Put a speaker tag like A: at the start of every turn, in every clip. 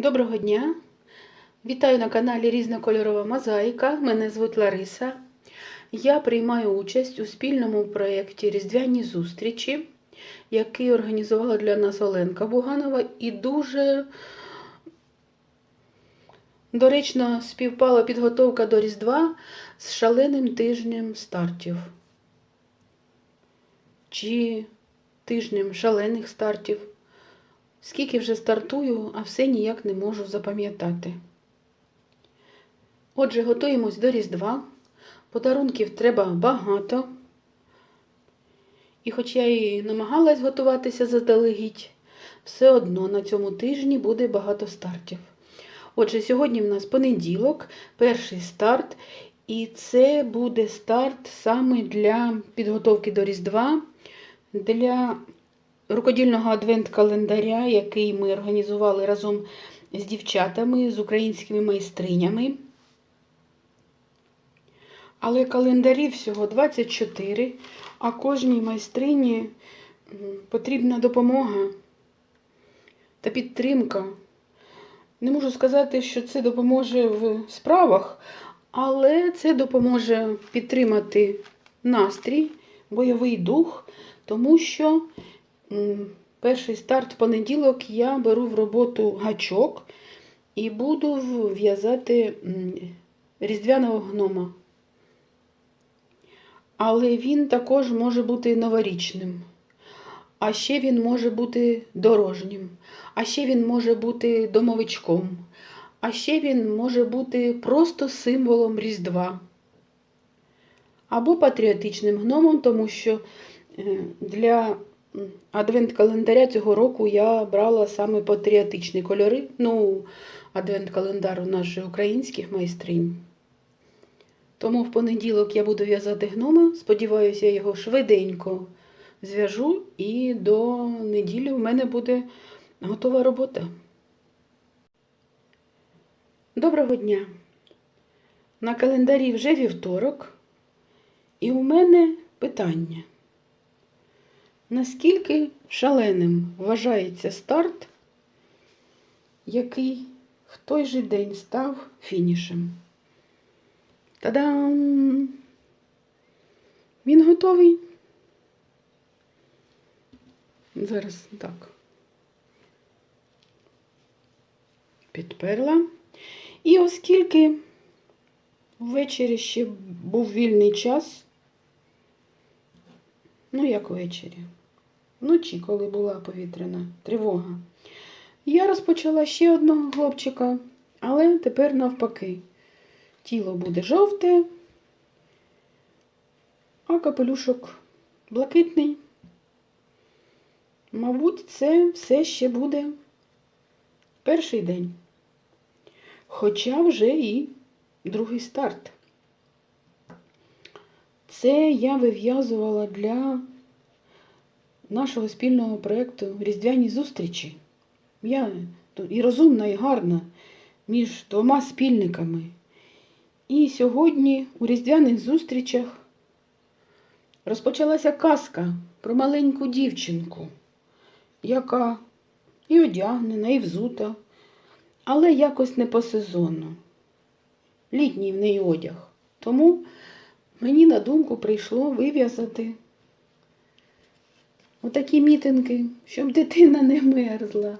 A: Доброго дня! Вітаю на каналі Різнокольорова мозаїка. Мене звуть Лариса. Я приймаю участь у спільному проєкті Різдвяні зустрічі, який організувала для нас Оленка Буганова, і дуже доречно співпала підготовка до Різдва з шаленим тижнем стартів. Чи тижнем шалених стартів. Скільки вже стартую, а все ніяк не можу запам'ятати. Отже, готуємось до Різдва. Подарунків треба багато. І хоч я і намагалась готуватися заздалегідь, все одно на цьому тижні буде багато стартів. Отже, сьогодні в нас понеділок, перший старт, і це буде старт саме для підготовки до Різдва, для рукодільного адвент-календаря, який ми організували разом з дівчатами, з українськими майстринями. Але календарів всього 24, а кожній майстрині потрібна допомога та підтримка. Не можу сказати, що це допоможе в справах, але це допоможе підтримати настрій, бойовий дух, тому що перший старт в понеділок я беру в роботу гачок і буду в'язати різдвяного гнома. Але він також може бути новорічним. А ще він може бути дорожнім. А ще він може бути домовичком. А ще він може бути просто символом Різдва. Або патріотичним гномом, тому що для адвент-календаря цього року я брала саме патріотичні кольори. Ну, адвент-календар у нас же українських майстринь. Тому в понеділок я буду в'язати гнома. Сподіваюся, я його швиденько зв'яжу, і до неділі у мене буде готова робота. Доброго дня! На календарі вже вівторок, і у мене питання. Наскільки шаленим вважається старт, який в той же день став фінішем? Та-дам! Він готовий. Зараз так. Підперла. І оскільки ввечері ще був вільний час, ну, як ввечері, вночі, коли була повітряна тривога, я розпочала ще одного хлопчика, але тепер навпаки. Тіло буде жовте, а капелюшок блакитний. Мабуть, це все ще буде перший день. Хоча вже і другий старт. Це я вив'язувала для нашого спільного проєкту Різдвяні зустрічі. Я і розумна, і гарна між двома спільниками. І сьогодні у різдвяних зустрічах розпочалася казка про маленьку дівчинку, яка і одягнена, і взута, але якось не по сезону. Літній в неї одяг. Тому мені на думку прийшло вив'язати отакі мітинги, щоб дитина не мерзла.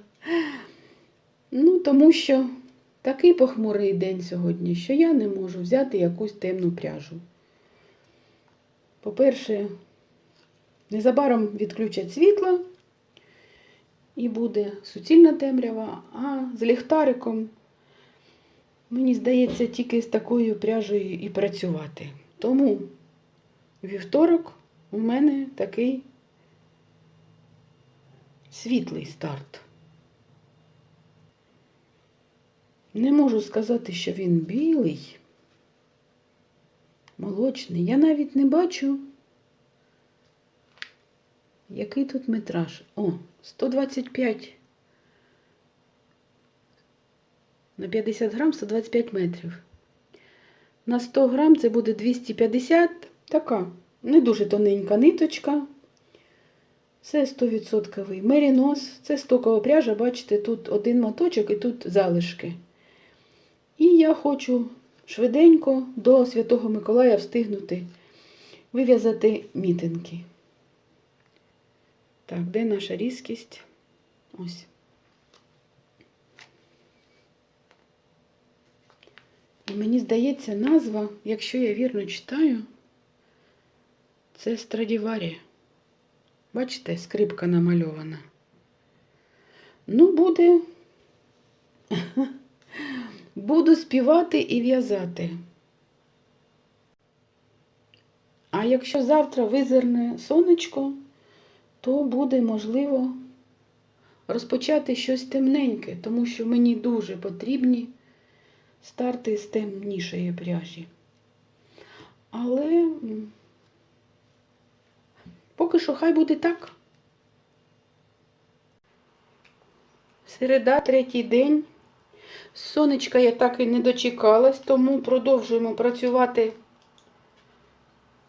A: Ну, тому що Такий похмурий день сьогодні, що я не можу взяти якусь темну пряжу. По-перше, незабаром відключать світло і буде суцільна темрява, а з ліхтариком, мені здається, тільки з такою пряжею і працювати. Тому вівторок у мене такий світлий старт. Не можу сказати, що він білий, молочний. Я навіть не бачу, який тут метраж. О, 125 на 50 грам 125 метрів. На 100 грам це буде 250, така не дуже тоненька ниточка. Це 100% мерінос, це стокова пряжа, бачите, тут один моточок і тут залишки. І я хочу швиденько до Святого Миколая встигнути вив'язати мітинки. Так, де наша різкість? Ось. І мені здається, назва, якщо я вірно читаю, це Страдіварі. Бачите, скрипка намальована. Ну, буде. Буду співати і в'язати. А якщо завтра визирне сонечко, то буде можливо розпочати щось темненьке, тому що мені дуже потрібні старти з темнішої пряжі. Але поки що хай буде так. Середа, третій день. Сонечка я так і не дочекалась, тому продовжуємо працювати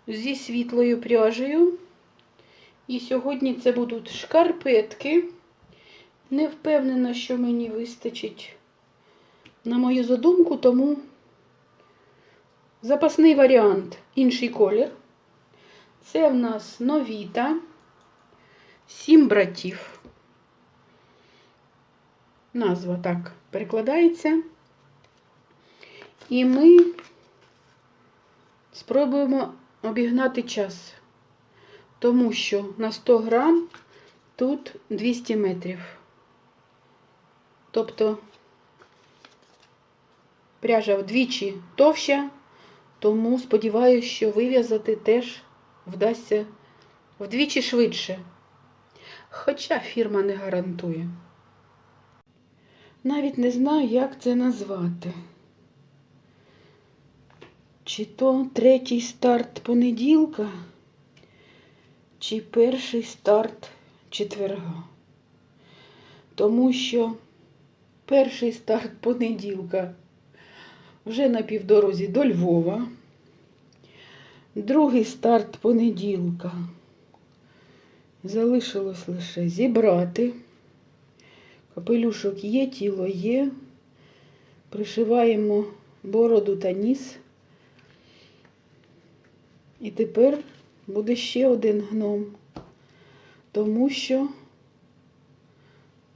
A: зі світлою пряжею. І сьогодні це будуть шкарпетки. Не впевнена, що мені вистачить на мою задумку, тому запасний варіант інший колір. Це в нас новіта, сім братів. Назва так перекладається. І ми спробуємо обігнати час, тому що на 100 грам тут 200 метрів. Тобто пряжа вдвічі товща, тому сподіваюся, що вив'язати теж вдасться вдвічі швидше. Хоча фірма не гарантує. Навіть не знаю, як це назвати. Чи то третій старт понеділка, чи перший старт четверга. Тому що перший старт понеділка вже на півдорозі до Львова. Другий старт понеділка. Залишилось лише зібрати. Капелюшок є, тіло є. Пришиваємо бороду та ніс. І тепер буде ще один гном, тому що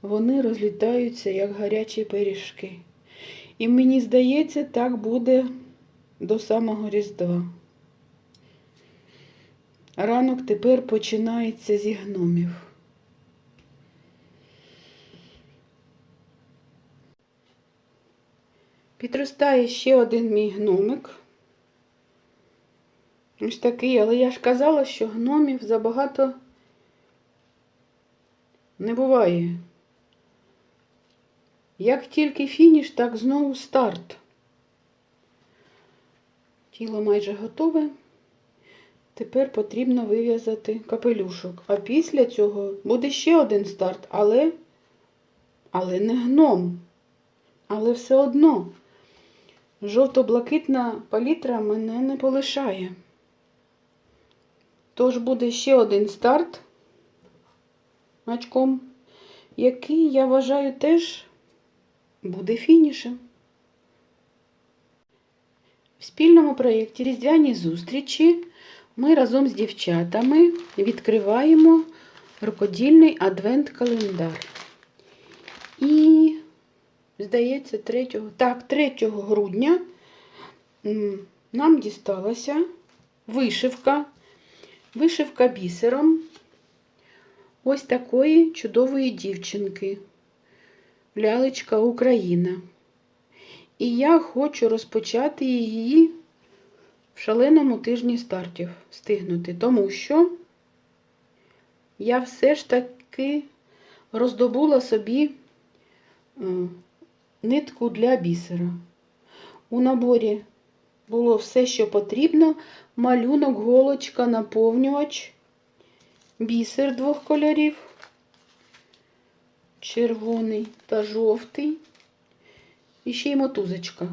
A: вони розлітаються як гарячі пиріжки. І мені здається, так буде до самого Різдва. Ранок тепер починається зі гномів. Підростає ще один мій гномик. Ось такий, але я ж казала, що гномів забагато не буває. Як тільки фініш, так знову старт. Тіло майже готове. Тепер потрібно вив'язати капелюшок. А після цього буде ще один старт, але, але не гном. Але все одно жовто-блакитна палітра мене не полишає. Тож буде ще один старт очком, який, я вважаю, теж буде фінішем. В спільному проєкті Різдвяні зустрічі ми разом з дівчатами відкриваємо рукодільний адвент-календар. І, здається, 3, так, 3 грудня нам дісталася вишивка, вишивка бісером ось такої чудової дівчинки. Лялечка Україна. І я хочу розпочати її в шаленому тижні стартів встигнути, тому що я все ж таки роздобула собі е, нитку для бісера. У наборі було все, що потрібно: малюнок, голочка, наповнювач, бісер двох кольорів, червоний та жовтий. І ще й мотузочка.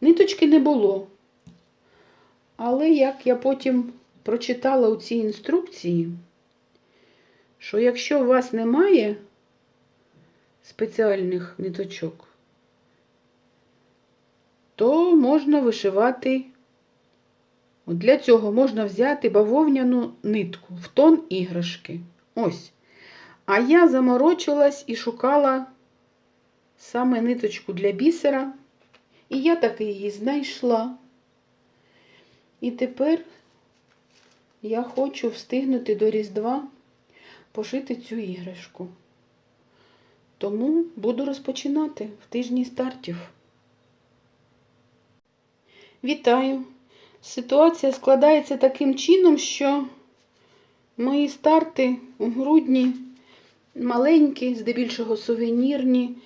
A: Ниточки не було. Але як я потім прочитала у цій інструкції, що якщо у вас немає спеціальних ниточок, то можна вишивати. От Для цього можна взяти бавовняну нитку в тон іграшки. Ось. А я заморочилась і шукала саме ниточку для бісера. І я таки її знайшла. І тепер я хочу встигнути до Різдва пошити цю іграшку. Тому буду розпочинати в тижні стартів. Вітаю! Ситуація складається таким чином, що мої старти у грудні маленькі, здебільшого сувенірні,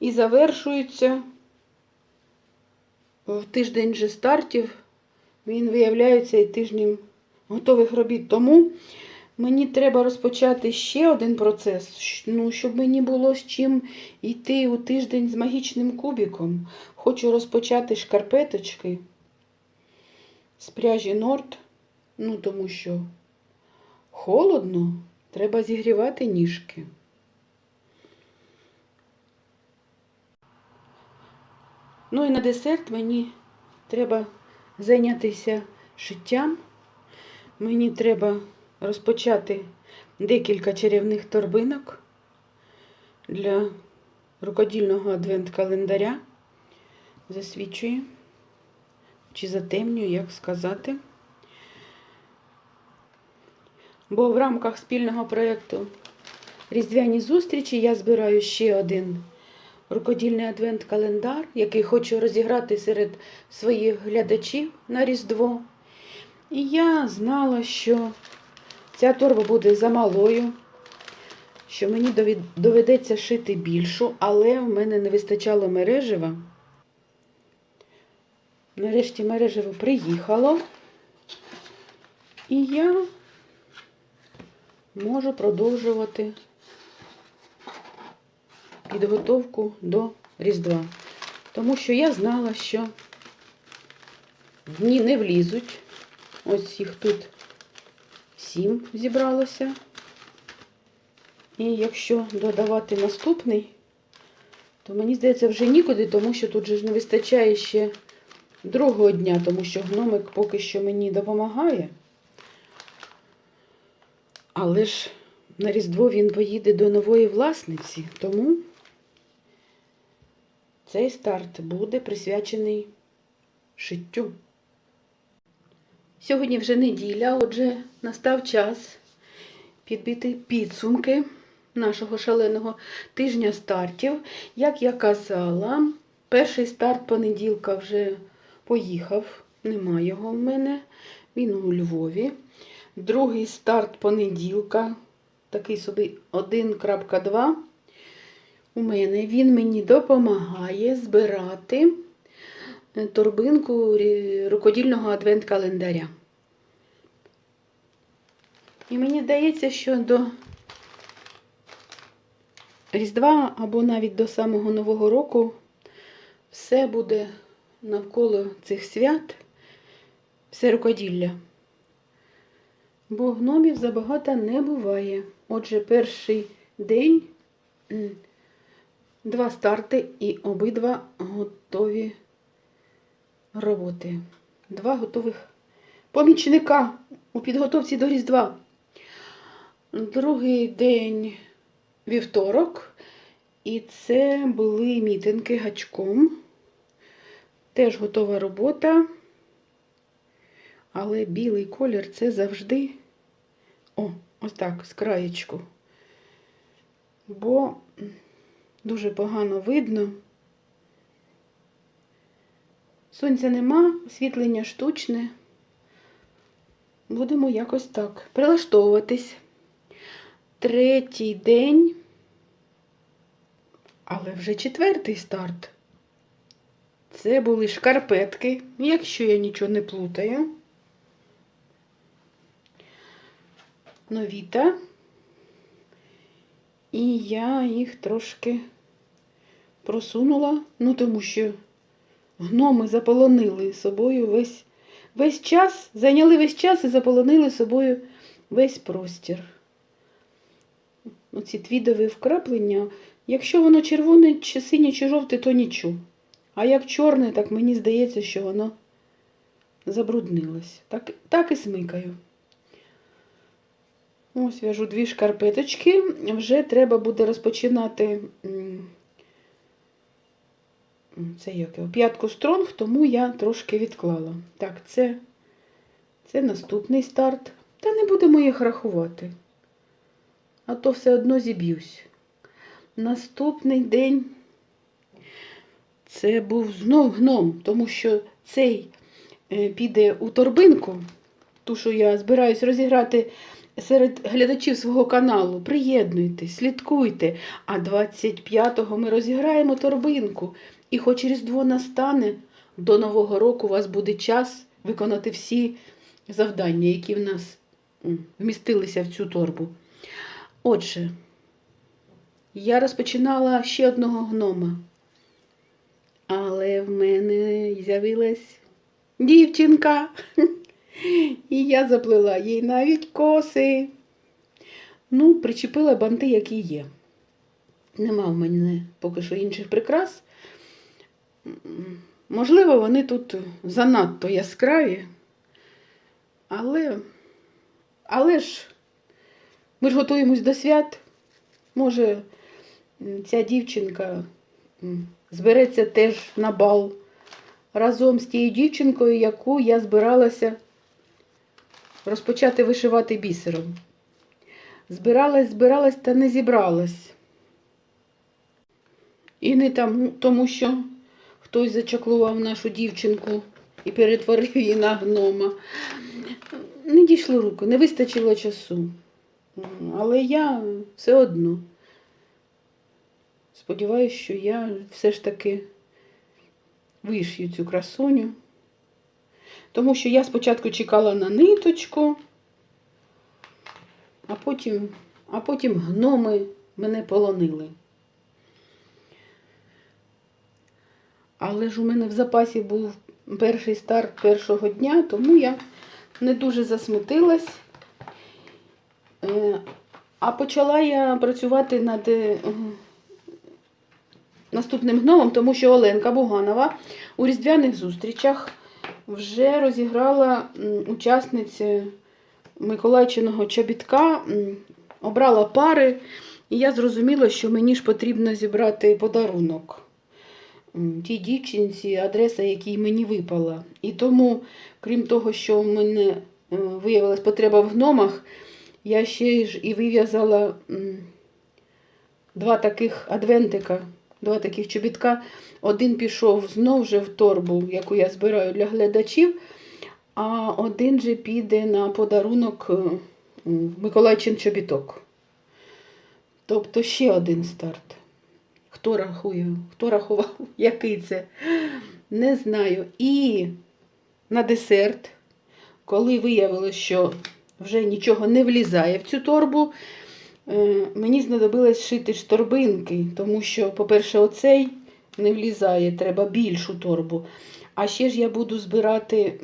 A: і завершуються в тиждень же стартів. Він виявляється і тижнем готових робіт. Тому мені треба розпочати ще один процес, ну, щоб мені було з чим йти у тиждень з магічним кубіком. Хочу розпочати шкарпеточки з пряжі Норд, ну тому що холодно, треба зігрівати ніжки. Ну і на десерт мені треба зайнятися шиттям. Мені треба розпочати декілька чарівних торбинок для рукодільного адвент-календаря. Засвічую чи затемнюю, як сказати. Бо в рамках спільного проєкту Різдвяні зустрічі я збираю ще один рукодільний адвент-календар, який хочу розіграти серед своїх глядачів на Різдво. І я знала, що ця торба буде замалою, що мені доведеться шити більшу, але в мене не вистачало мережева. Нарешті мережево приїхало. І я можу продовжувати підготовку до Різдва. Тому що я знала, що дні не влізуть. Ось їх тут сім зібралося. І якщо додавати наступний, то мені здається вже нікуди, тому що тут же ж не вистачає ще другого дня, тому що гномик поки що мені допомагає. Але ж на Різдво він поїде до нової власниці, тому цей старт буде присвячений шиттю. Сьогодні вже неділя, отже, настав час підбити підсумки нашого шаленого тижня стартів. Як я казала, перший старт понеділка вже поїхав, нема його в мене. Він у Львові. Другий старт понеділка, такий собі 1.2. У мене він мені допомагає збирати е, торбинку рукодільного адвент-календаря. І мені здається, що до Різдва або навіть до самого Нового року все буде навколо цих свят, все рукоділля. Бо гномів забагато не буває. Отже, перший день, два старти і обидва готові роботи. Два готових помічника у підготовці до Різдва. Другий день вівторок, і це були мітинги гачком. Теж готова робота. Але білий колір це завжди. О, ось так, з краєчку. Бо дуже погано видно. Сонця нема, освітлення штучне. Будемо якось так прилаштовуватись. Третій день, але вже четвертий старт. Це були шкарпетки, якщо я нічого не плутаю. Новіта. І я їх трошки просунула, ну тому що гноми заполонили собою весь, весь час, зайняли весь час і заполонили собою весь простір. оці твідові вкраплення. Якщо воно червоне, чи синє, чи жовте, то нічого. А як чорне, так мені здається, що воно забруднилось. Так, так і смикаю. Ось в'яжу дві шкарпеточки. Вже треба буде розпочинати це як його, п'ятку стронг, тому я трошки відклала. Так, це, це наступний старт. Та не будемо їх рахувати. А то все одно зіб'юсь. Наступний день це був знов гном, тому що цей е, піде у торбинку, ту, що я збираюсь розіграти серед глядачів свого каналу. Приєднуйтесь, слідкуйте. А 25-го ми розіграємо торбинку. І хоч Різдво настане, до Нового року у вас буде час виконати всі завдання, які в нас вмістилися в цю торбу. Отже, я розпочинала ще одного гнома. Але в мене з'явилась дівчинка. І я заплела їй навіть коси. Ну, причепила банти, які є. Нема в мене поки що інших прикрас. Можливо, вони тут занадто яскраві. Але, але ж ми ж готуємось до свят. Може, ця дівчинка збереться теж на бал разом з тією дівчинкою, яку я збиралася розпочати вишивати бісером. Збиралась, збиралась та не зібралась. І не тому, тому що хтось зачаклував нашу дівчинку і перетворив її на гнома. Не дійшло руки, не вистачило часу. Але я все одно сподіваюся, що я все ж таки вишью цю красуню. Тому що я спочатку чекала на ниточку, а потім, а потім гноми мене полонили. Але ж у мене в запасі був перший старт першого дня, тому я не дуже засмутилась. Е, А почала я працювати над е, наступним гномом, тому що Оленка Буганова у різдвяних зустрічах вже розіграла учасниці Миколайчиного чобітка, обрала пари, і я зрозуміла, що мені ж потрібно зібрати подарунок тій дівчинці, адреса, якій мені випала. І тому, крім того, що в мене е, виявилась потреба в гномах, я ще ж і вив'язала два таких адвентика, два таких чобітка. Один пішов знов же в торбу, яку я збираю для глядачів, а один же піде на подарунок е, Миколайчин чобіток. Тобто ще один старт. Хто рахує, хто рахував, який це, не знаю. І на десерт, коли виявилось, що вже нічого не влізає в цю торбу, е, мені знадобилось шити ж торбинки, тому що, по-перше, оцей не влізає, треба більшу торбу. А ще ж я буду збирати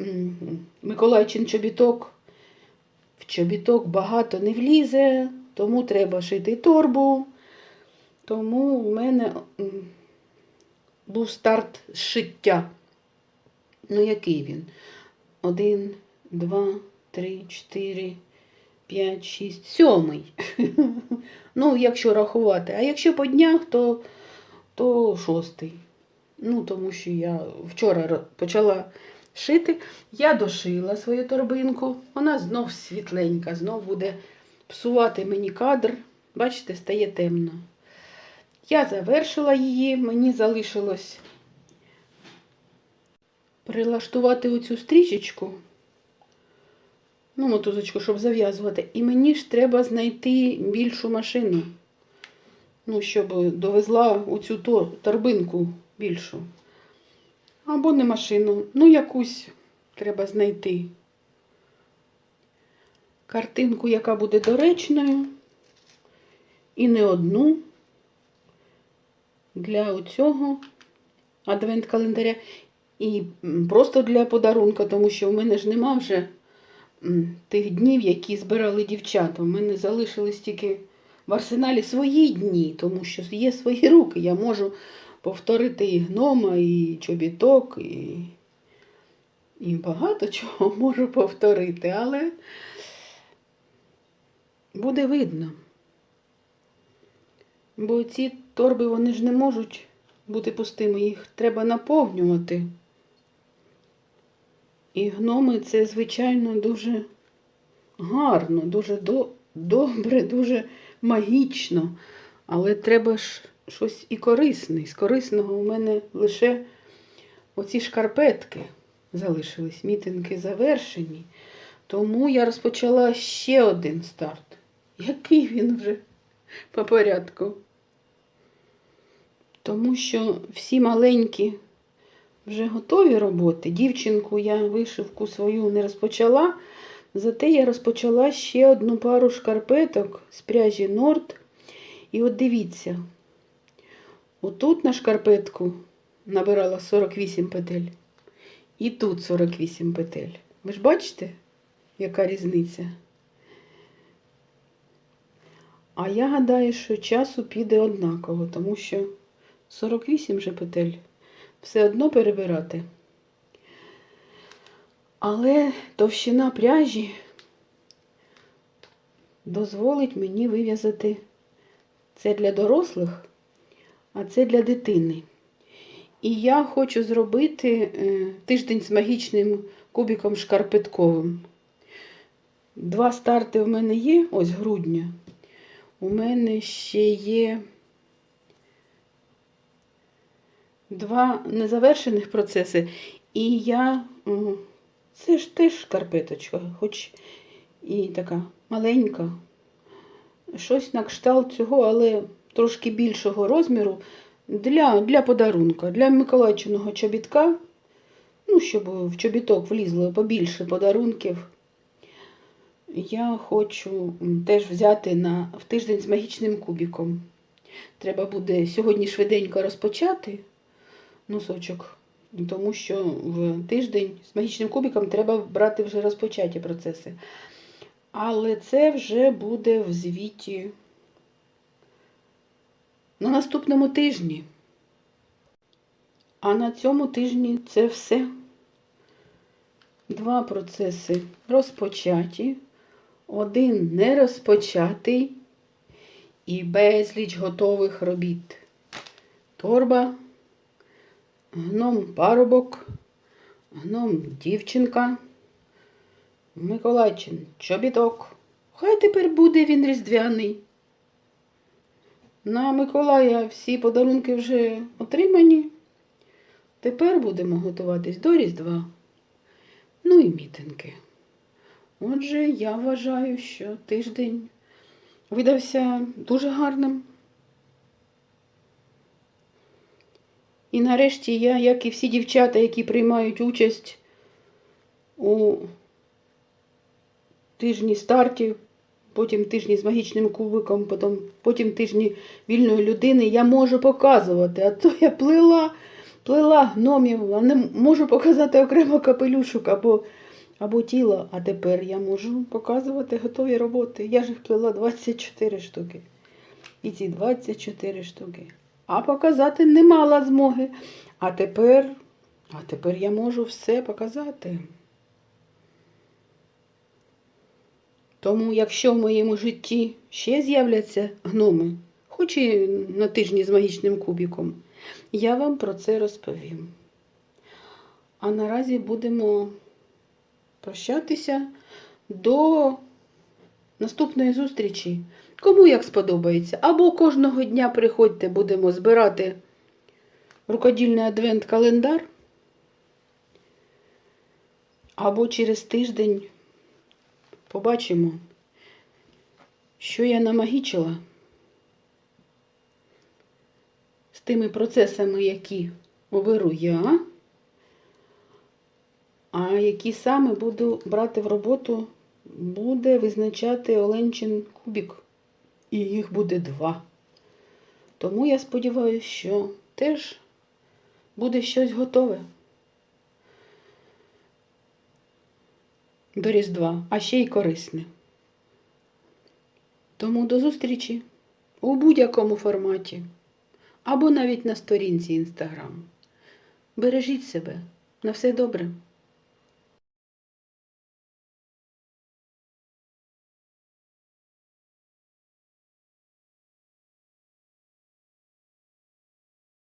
A: Миколайчин чобіток. В чобіток багато не влізе, тому треба шити торбу. Тому в мене був старт шиття. Ну, який він? Один, два, три, чотири, п'ять, шість, сьомий. ну, якщо рахувати. А якщо по днях, то, то шостий. Ну, тому що я вчора почала шити. Я дошила свою торбинку. Вона знов світленька, знов буде псувати мені кадр. Бачите, стає темно. Я завершила її, мені залишилось прилаштувати оцю стрічечку, ну, мотузочку, щоб зав'язувати. І мені ж треба знайти більшу машину. Ну, щоб довезла оцю торбинку більшу. Або не машину, ну якусь треба знайти. Картинку, яка буде доречною. І не одну для оцього адвент-календаря. І просто для подарунка, тому що в мене ж нема вже тих днів, які збирали дівчата. У мене залишились тільки в арсеналі свої дні, тому що є свої руки. Я можу повторити і гнома, і чобіток, і, і багато чого можу повторити, але буде видно. Бо ці торби вони ж не можуть бути пустими, їх треба наповнювати. І гноми це, звичайно, дуже гарно, дуже до, добре, дуже магічно. Але треба ж щось і корисне. З корисного у мене лише оці шкарпетки залишились, мітинги завершені. Тому я розпочала ще один старт. Який він вже по порядку? Тому що всі маленькі вже готові роботи. Дівчинку я вишивку свою не розпочала, зате я розпочала ще одну пару шкарпеток з пряжі Норд. І от дивіться, отут на шкарпетку набирала 48 петель, і тут 48 петель. Ви ж бачите, яка різниця? А я гадаю, що часу піде однаково, тому що 48 же петель все одно перебирати. Але товщина пряжі дозволить мені вив'язати це для дорослих, а це для дитини. І я хочу зробити е, тиждень з магічним кубиком шкарпетковим. Два старти в мене є, ось грудня. У мене ще є два незавершених процеси. І я. Це ж теж шкарпеточка, хоч і така маленька. Щось на кшталт цього, але трошки більшого розміру для, для подарунка, для Миколайчиного чобітка. Ну, щоб в чобіток влізло побільше подарунків. Я хочу теж взяти на, в тиждень з магічним кубиком. Треба буде сьогодні швиденько розпочати носочок, тому що в тиждень з магічним кубиком треба брати вже розпочаті процеси. Але це вже буде в звіті на наступному тижні. А на цьому тижні це все. Два процеси розпочаті, один не розпочатий і безліч готових робіт. Торба, гном парубок, гном дівчинка, Миколайчин чобіток. Хай тепер буде він різдвяний. На Миколая всі подарунки вже отримані. Тепер будемо готуватись до Різдва. Ну і мітинги. Отже, я вважаю, що тиждень видався дуже гарним. І нарешті я, як і всі дівчата, які приймають участь у тижні стартів, потім тижні з магічним кубиком, потім, потім тижні вільної людини, я можу показувати. А то я плила, плила гномів, а не можу показати окремо капелюшок або, або тіло. А тепер я можу показувати готові роботи. Я ж їх плела 24 штуки. І ці 24 штуки. А показати не мала змоги. А тепер, а тепер я можу все показати. Тому, якщо в моєму житті ще з'являться гноми, хоч і на тижні з магічним кубіком, я вам про це розповім. А наразі будемо прощатися до наступної зустрічі. Кому як сподобається. Або кожного дня приходьте, будемо збирати рукодільний адвент-календар. Або через тиждень побачимо, що я намагічила з тими процесами, які оберу я, а які саме буду брати в роботу, буде визначати Оленчин кубік. І їх буде два. Тому я сподіваюся, що теж буде щось готове до Різдва, а ще й корисне. Тому до зустрічі! у будь-якому форматі, або навіть на сторінці Інстаграм. Бережіть себе. На все добре.